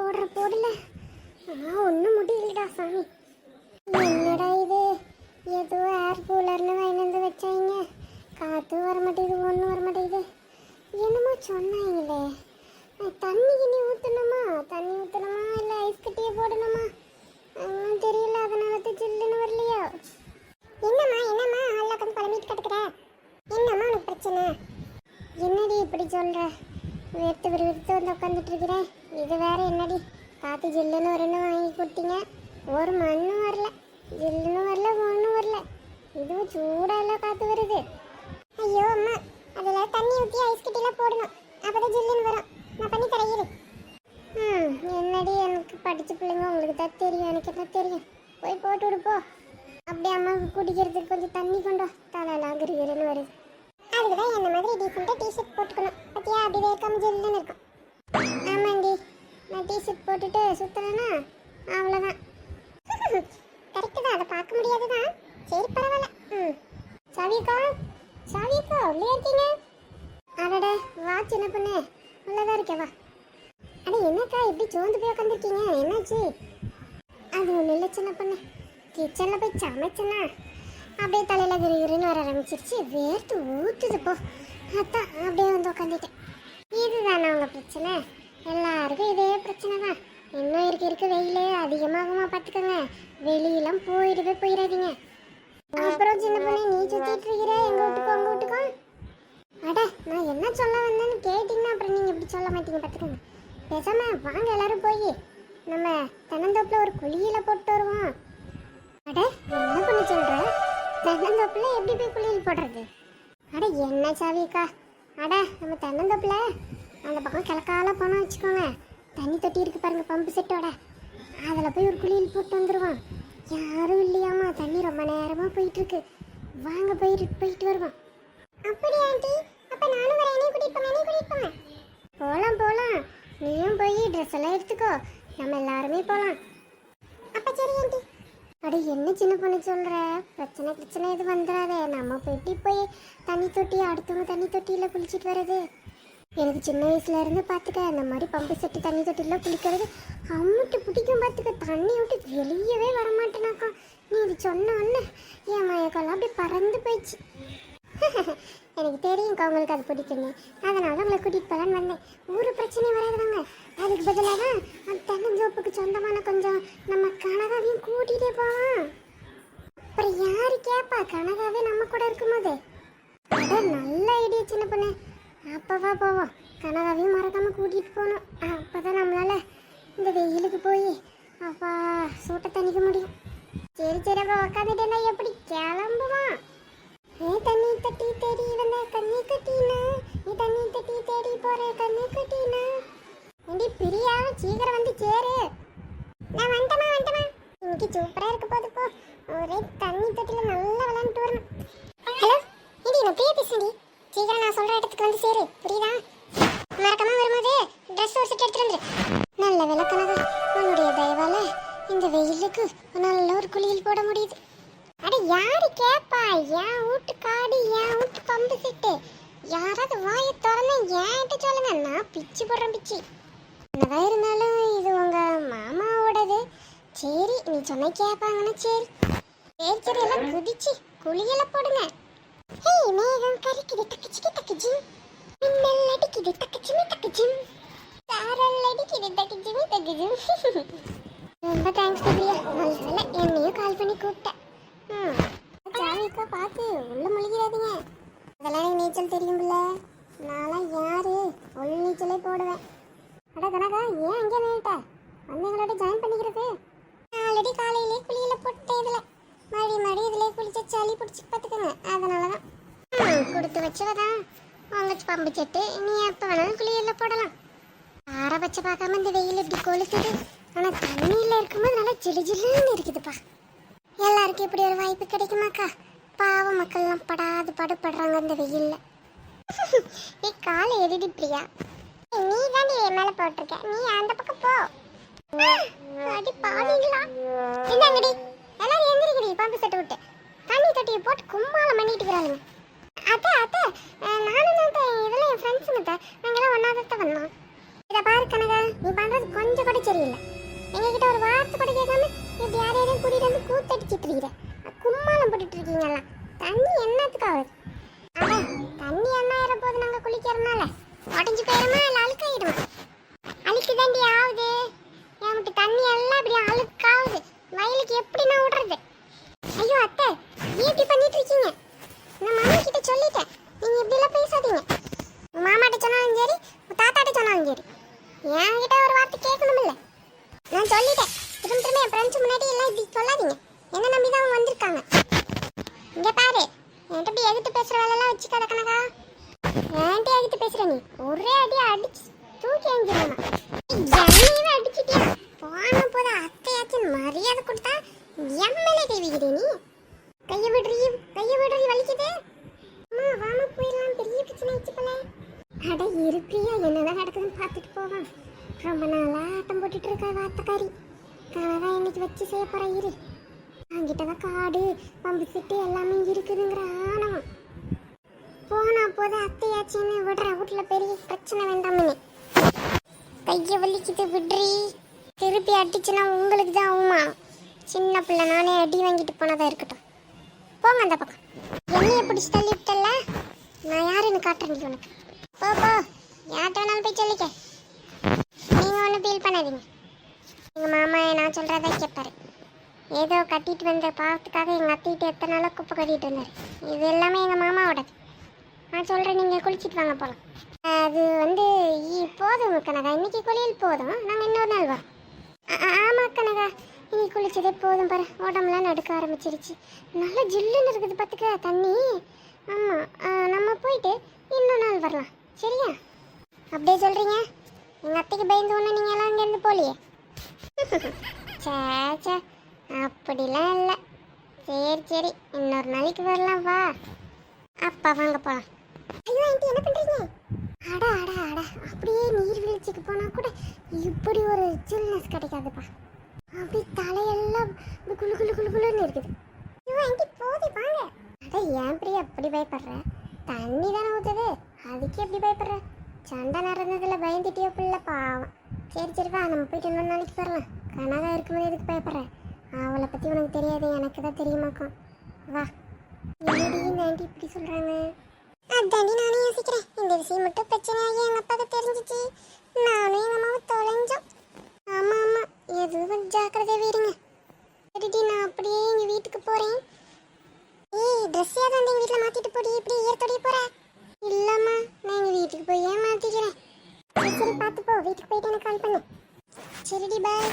போடுற போடல. ஆ ஒன்றும் முடியலடா சாமி. என்னடா இது? ஏதோ ஏர் கூலர்னு வாங்கி வந்து வச்சாங்க. காற்று வர மாட்டேங்குது ஒன்றும் வர மாட்டேங்குது என்னமோ சொன்னாங்களே. தண்ணி கிண்ணி ஊற்றணுமா தண்ணி ஊற்றணுமா இல்லை ஐஸ் கட்டியே போடணுமா? ஒன்றும் தெரியல அதனால தான் ஜில்லுன்னு வரலையோ. என்னம்மா என்னம்மா? ஹாலில் உட்காந்து பழமிட்டு கிடக்குற என்னம்மா உனக்கு பிரச்சனை? என்னடி இப்படி சொல்கிற வெறுத்து விறுவிறுத்து வந்து உட்காந்துட்டு இருக்கிறேன் இது வேற என்னடி? பார்த்து ஜில்லுன்னு ஒரு எண்ணம் வாங்கி கொடுத்தீங்க. ஒரு மண்ணும் வரல. ஜில்லுன்னு வரல ஒன்றும் வரல. இதுவும் சூடாலாம் காத்து வருது. ஐயோ அம்மா. அதில் தண்ணி ஊற்றி ஐஸ் கட்டிலாம் போடணும். அப்பதான் ஜில்லுன்னு வரும். நான் பண்ணி தரேன் ம் என்னடி எனக்கு படிச்ச பிள்ளைங்க உங்களுக்கு தான் தெரியும் எனக்கு தான் தெரியும்? போய் போட்டு விடுப்போ அப்படியே அம்மாவுக்கு குடிக்கிறதுக்கு கொஞ்சம் தண்ணி கொண்டோ தலை டிஷர்ட் போட்டுட்டு சுற்றுறேன்னா அவ்வளோதான் கரெக்டு தான் அதை பார்க்க முடியாது தான் சரி பரவாயில்ல. ம். சாவியக்கா சாவியக்கா உள்ளே இருக்கீங்க. அடட வா சின்ன பொண்ணு. உள்ளதான் இருக்கே வா. அட என்னக்கா இப்படி சோர்ந்து போய் உட்காந்துருக்கீங்க என்னாச்சு? அது ஒன்றும் இல்லை சின்ன பொண்ணு. கிச்சனில் போய் சமைச்சேன்னா அப்படியே தலையில் கிரிகிரின்னு வர ஆரம்பிச்சிருச்சு. வேர்த்து ஊற்றுது போ. அதான் அப்படியே வந்து உட்காந்துட்டேன் இதுதானே உங்கள் பிரச்சனை? எல்லாருக்கும் இதே பிரச்சனை தான். இன்னும் இருக்க இருக்க வெயில் அதிகமாகுமா பார்த்துக்கோங்க வெளியெல்லாம் போயிடவே போயிடாதீங்க. அப்புறம் சின்ன பொண்ணு நீ சுற்றிட்டு இருக்கிற எங்கள் வீட்டுக்கும் உங்கள் வீட்டுக்கும் அட நான் என்ன சொல்ல வந்தேன்னு கேட்டிங்கன்னா அப்புறம் நீங்கள் இப்படி சொல்ல மாட்டீங்க பார்த்துக்கோங்க பேசாம வாங்க எல்லாரும் போய். நம்ம தென்னந்தோப்பில் ஒரு குழியில போட்டு வருவோம். அட என்ன பண்ணி சொல்ற? தென்னந்தோப்புல எப்படி போய் குழியில் போடுறது? அட என்ன சாவிக்கா? அட நம்ம தென்னந்தோப்புல அந்த பக்கம் கிழக்கால போனால் வச்சுக்கோங்க. தண்ணி தொட்டி இருக்கு பாருங்க பம்பு செட்டோட. அதில் போய் ஒரு குளியல் போட்டு வந்துடுவோம் யாரும் இல்லையாமா தண்ணி ரொம்ப நேரமாக போயிட்டுருக்கு. வாங்க போயிட்டு போயிட்டு வருவோம். அப்படியா ஆண்டி அப்போ நானும் வரேன். என்னையும் கூட்டிகிட்டு போங்க என்னையும் கூட்டிட்டு போங்க. போலாம் நீயும் போய் ட்ரெஸ் எல்லாம் எடுத்துக்கோ. நம்ம எல்லாருமே போகலாம் அப்போ சரி ஆண்டி. அட என்ன சின்ன பொண்ணு சொல்கிற பிரச்சனை பிரச்சனை எதுவும் வந்துடாதே நம்ம போயிட்டு போய் தண்ணி தொட்டி அடுத்தவங்க தண்ணி தொட்டியில குளிச்சிட்டு வர்றது. எனக்கு சின்ன வயசுல இருந்து பார்த்துக்க இந்த மாதிரி பம்பு செட்டு தண்ணி தொட்டிலாம் குளிக்கிறது அம்முட்டு பிடிக்கும் பார்த்துக்க தண்ணி விட்டு வெளியவே வர மாட்டேனாக்கா நீ இது சொன்ன உடனே என் மயக்கெல்லாம் அப்படியே பறந்து போயிடுச்சு. எனக்கு தெரியும்க்கா உங்களுக்கு அது பிடிக்குன்னு. அதனால உங்களை கூட்டிகிட்டு போகலான்னு வந்தேன். ஒரு பிரச்சனையும் வராதுதாங்க. அதுக்கு பதிலாக தான் தென்னஞ்சோப்புக்கு சொந்தமான கொஞ்சம் நம்ம கனகாவையும் கூட்டிகிட்டே போவோம் அப்புறம் யாரு கேட்பா கனகாவே நம்ம கூட இருக்கும்போது. நல்ல ஐடியா சின்ன பொண்ணு. அப்பவா போவோம் கனகாவையும் மறக்காம கூட்டிகிட்டு போகணும். அப்பதான் நம்மளால இந்த வெயிலுக்கு போய் அப்பா சூட்டை தணிக்க முடியும். சரி சரி அப்போ உக்காந்துட்டேன்னா எப்படி? கிளம்புவான். ஏ தண்ணி தட்டி தேடி வந்த கண்ணி கட்டினா நீ தண்ணி தட்டி தேடி போற கண்ணி கட்டினா. ஏண்டி பிரியா சீக்கிரம் வந்து சேரு. நான் வந்துட்டமா வந்துட்டமா இன்னைக்கு சூப்பரா இருக்க போ ஒரே தண்ணி தொட்டில நல்லா விளையாண்டுட்டு வரணும் ஹலோ ஏடி நான் பிரியா பேசுறேன் சீக்கிரம் நான் சொல்ற இடத்துக்கு வந்து சேரு புரியுதா மறக்காம வரும்போது ட்ரெஸ் ஒரு செட் எடுத்துட்டு வந்துரு. நல்ல விளக்கணதா உன்னுடைய தயவால இந்த வெயிலுக்கு நல்ல ஒரு குளியல் போட முடியுது. அட யாரு கேப்பா? என் வீட்டு காடு என் வீட்டு பம்பு செட்டு யாராவது வாயை திறந்து என்கிட்ட சொல்லுங்க. நான் பிச்சு போடுறேன் பிச்சு. என்னதான் இருந்தாலும் இது உங்க மாமாவோடது. சரி நீ சொன்ன கேட்பாங்கன்னு சரி. சரி சரி எல்லாம் குதிச்சு குளியல போடுங்க. ஹே மேகம் கறிக்குது தக்கச்சிக்கு தக்கச்சி மின்னல் அடிக்குது தக்கச்சிமி ரொம்ப தேங்க்ஸ் பிரியா. நல்ல வேலை என்னையும் கால் பண்ணி கூப்பிட்டேன் ஜாலிக்கா பார்த்து உள்ள முழுகிறாதீங்க அதெல்லாம் எனக்கு நீச்சல் தெரியும்ல. நான்லாம் யாரு? உள் நீச்சலே போடுவேன். அட கனகா ஏன் அங்கே நின்றுட்ட வந்து எங்களோட ஜாயின் பண்ணிக்கிறது ஆல்ரெடி காலையிலே குளியில போட்டேன் இதில். மறுபடி மறுபடி இதிலே குளிச்ச சளி பிடிச்சி பார்த்துக்கோங்க. அதனால தான் கொடுத்து வச்சவதான் உங்க பம்பு செட்டு நீ எப்போ வேணாலும் குளியல போடலாம். பாரபட்சம் பார்க்காம இந்த வெயில் இப்படி கொளுத்துது. ஆனால் தண்ணியில் இருக்கும்போது நல்லா ஜிலு ஜில்லுன்னு இருக்குதுப்பா. எல்லாருக்கும் இப்படி ஒரு வாய்ப்பு கிடைக்குமாக்கா? பாவ மக்கள்லாம் படாது படுப்படுறாங்க அந்த வெயில்ல. நீ காலை எதிடி பிரியா? நீ தான் என் மேலே போட்டிருக்க. நீ அந்த பக்கம் போ. அடி பாவீங்களா என்னங்கடி எல்லாரும் எந்திரிக்கிறீ பம்பு செட்டு விட்டு. தண்ணி தொட்டியை போட்டு கும்பாலம் பண்ணிட்டு இருக்கிறாங்க அத்தை அத்தை நானும் தான் இதெல்லாம் என் ஃப்ரெண்ட்ஸுங்க நாங்கள்லாம் ஒன்றாவது தான் வந்தோம். இதை பாரு கனகா நீ பண்ணுறது கொஞ்சம் கூட சரியில்லை. எங்ககிட்ட ஒரு வார்த்தை கூட கேட்காம இப்படி யாரையும் கூட்டிட்டு வந்து கூத்தடிச்சிட்டு இருக்கிற கும்மாலம் போட்டுட்டு இருக்கீங்களா தண்ணி என்னத்துக்கு ஆகுது? தண்ணி என்ன ஆயிரம் போது நாங்கள் குளிக்கிறதுனால. உடஞ்சி போயிருமா இல்லை அழுக்காயிடுமா அழுக்கு தாண்டி ஆகுது என்கிட்ட தண்ணி எல்லாம் இப்படி அழுக்காகுது வயலுக்கு எப்படி நான் விடுறது ஐயோ அத்தை ஏன் இப்படி பண்ணிட்டு இருக்கீங்க நான் மாமா கிட்ட சொல்லிட்டேன் நீங்க இப்படி எல்லாம் பேசாதீங்க உன் மாமாட்ட சொன்னாலும் சரி உன் தாத்தாட்ட சொன்னாலும் சரி என்கிட்ட ஒரு வார்த்தை கேட்கணுமில்ல நான் சொல்லிட்டேன். திரும்ப திரும்ப என் ஃப்ரெண்ட்ஸ் முன்னாடி எல்லாம் இப்படி சொல்லாதீங்க. என்ன நம்பி தான் அவங்க வந்திருக்காங்க. இங்கே பாரு என்கிட்ட இப்படி எதிர்த்து பேசுகிற வேலையெல்லாம் வச்சுக்காத கணக்கா என்கிட்ட எதிர்த்து பேசுகிற நீ? ஒரே அடி அடிச்சு தூக்கி எஞ்சிடணும் என்னையவே அடிச்சிட்டியா போன போத அத்தையாச்சும் மரியாதை கொடுத்தா எம்எல்ஏ தேவிக்கிறே நீ கைய விடுறீ கைய விடுறீ வலிக்குது அம்மா வாமா போயிடலாம் பெரிய பிரச்சனை ஆயிடுச்சு போல அட இருப்பியா என்னதான் நடக்குதுன்னு பார்த்துட்டு போவான் ரொம்ப நாளா ஆட்டம் போட்டுட்டு இருக்கா வாத்தக்காரி கனதான் இன்னைக்கு வச்சு செய்ய போறா இரு. அங்கிட்டதான் காடு பம்பு செட்டு எல்லாமே இருக்குதுங்கிற ஆணவம். போனா போத அத்தையாச்சின்னு விடுற வீட்டுல பெரிய பிரச்சனை வேண்டாமே கைய வலிக்குது விட்ரி திருப்பி அடிச்சுன்னா உங்களுக்கு தான் ஆகுமா சின்ன பிள்ளை நானே அடி வாங்கிட்டு போனதா இருக்கட்டும். போங்க அந்த பக்கம். என்னைய பிடிச்சி தள்ளி விட்டல நான் யாருன்னு காட்டுறேன் உனக்கு. போ போ. யார்கிட்ட வேணாலும் போய் சொல்லிக்க. ஃபீல் பண்ணாதீங்க. எங்கள் மாமா நான் சொல்கிறதா கேட்பாரு ஏதோ கட்டிட்டு வந்த பாவத்துக்காக எங்கள் அத்திட்டு எத்தனை நாளாக குப்பை கட்டிட்டு இருந்தாரு. இது எல்லாமே எங்கள் மாமாவோடது. நான் சொல்கிறேன் நீங்கள் குளிச்சுட்டு வாங்க போகலாம் அது வந்து போதும் கனகா இன்னைக்கு குளியல் போதும். நாங்கள் இன்னொரு நாள் வரோம். ஆமா கனகா இன்னைக்கு குளிச்சதே போதும் பாரு. உடம்புலாம் நடுக்க ஆரம்பிச்சிருச்சு. நல்லா ஜில்லுன்னு இருக்குது பார்த்துக்க தண்ணி. ஆமாம் நம்ம போயிட்டு இன்னொரு நாள் வரலாம். சரியா? அப்படியே சொல்கிறீங்க எங்கள் அத்தைக்கு பயந்து ஒன்று நீங்க எல்லாம் அங்கேருந்து போலியே. சே சே அப்படிலாம் இல்லை. சரி சரி. இன்னொரு நாளைக்கு வரலாம் வா. அப்பா வாங்க போகலாம் ஐயோ ஆண்டி என்ன பண்ணுறீங்க அடா அடா அடா. அப்படியே நீர்வீழ்ச்சிக்கு போனால் கூட இப்படி ஒரு சில்னஸ் கிடைக்காதுப்பா. அப்படி தலையெல்லாம் இந்த குளு குளு குளு குளுன்னு இருக்குது. ஐயோ ஆண்டி போதி வாங்க. அட ஏன் பிரியா அப்படி பயப்படுற? தண்ணி தானே ஊற்றுது அதுக்கு எப்படி பயப்படுற? சண்டை நடந்ததுல பயந்துட்டியோ பிள்ளை பாவம். சரி சரிப்பா நம்ம போயிட்டு இன்னொரு நாளைக்கு வரலாம் கனகா இருக்கும்போது எதுக்கு பயப்படுறேன் அவளை பற்றி உனக்கு தெரியாது எனக்கு தான் தெரியுமாக்கும் வா. என்னடி ஆண்டி இப்படி சொல்கிறாங்க அதாண்டி நானும் யோசிக்கிறேன். இந்த விஷயம் மட்டும் பிரச்சனையாகி எங்கள் அப்பாவுக்கு தெரிஞ்சிச்சு. நானும் எங்கள் அம்மாவும் தொலைஞ்சோம். ஆமாம் ஆமாம் எதுவும் ஜாக்கிரதையாக வீடுங்க சரிடி நான் அப்படியே எங்கள் வீட்டுக்கு போகிறேன் ஏய் ட்ரெஸ் வந்து எங்கள் வீட்டில் மாற்றிட்டு போடி. இப்படி ஈரத்தோடய போகிறேன் இல்லம்மா நான் எங்க வீட்டுக்கு போய் ஏன் சரி பார்த்து போ வீட்டுக்கு போயிட்டு எனக்கு கால் பண்ணு. சரிடி பாய்